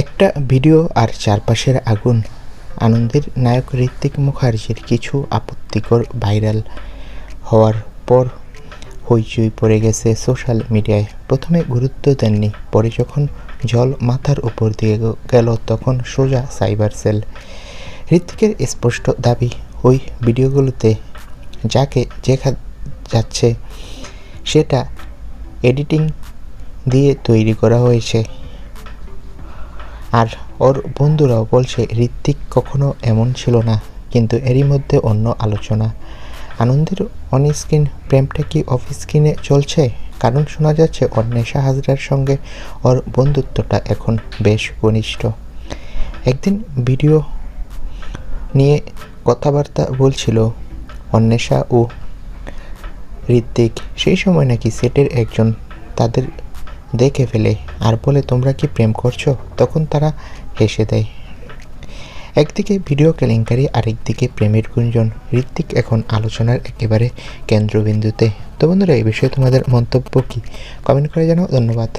একটা ভিডিও আর চারপাশের আগুন। আনন্দের নায়ক ঋত্বিক মুখার্জির কিছু আপত্তিকর ভাইরাল হওয়ার পর হইচই পড়ে গেছে সোশ্যাল মিডিয়ায়। প্রথমে গুরুত্ব দেননি, পরে যখন জল মাথার উপর দিয়ে গেল তখন সোজা সাইবার সেল। ঋত্বিকের স্পষ্ট দাবি, ওই ভিডিওগুলোতে যাকে দেখা যাচ্ছে, সেটা এডিটিং দিয়ে তৈরি করা হয়েছে। আর ওর বন্ধুরাও বলছে, ঋত্বিক কখনো এমন ছিল না, কিন্তু এরই মধ্যে অন্য আলোচনা। আনন্দের অন স্ক্রিন প্রেমটা কি অফ স্ক্রিনে চলছে? কারণ শোনা যাচ্ছে, অন্বেষা হাজরার সঙ্গে ওর বন্ধুত্বটা এখন বেশ ঘনিষ্ঠ। একদিন ভিডিও নিয়ে কথাবার্তা বলছিল অন্বেষা ও ঋত্বিক, সেই সময় নাকি সেটের একজন তাদের দেখে ফেলে। আর বলে, তোমরা কি প্রেম করছ? তখন তারা হেসে দেয়। একদিকে ভিডিও কেলেঙ্কারি, আরেকদিকে প্রেমের গুঞ্জন। ঋত্বিক এখন আলোচনার একেবারে কেন্দ্রবিন্দুতে। তো বন্ধুরা, এই বিষয়ে তোমাদের মন্তব্য কী? কমেন্ট করে জানাও। ধন্যবাদ।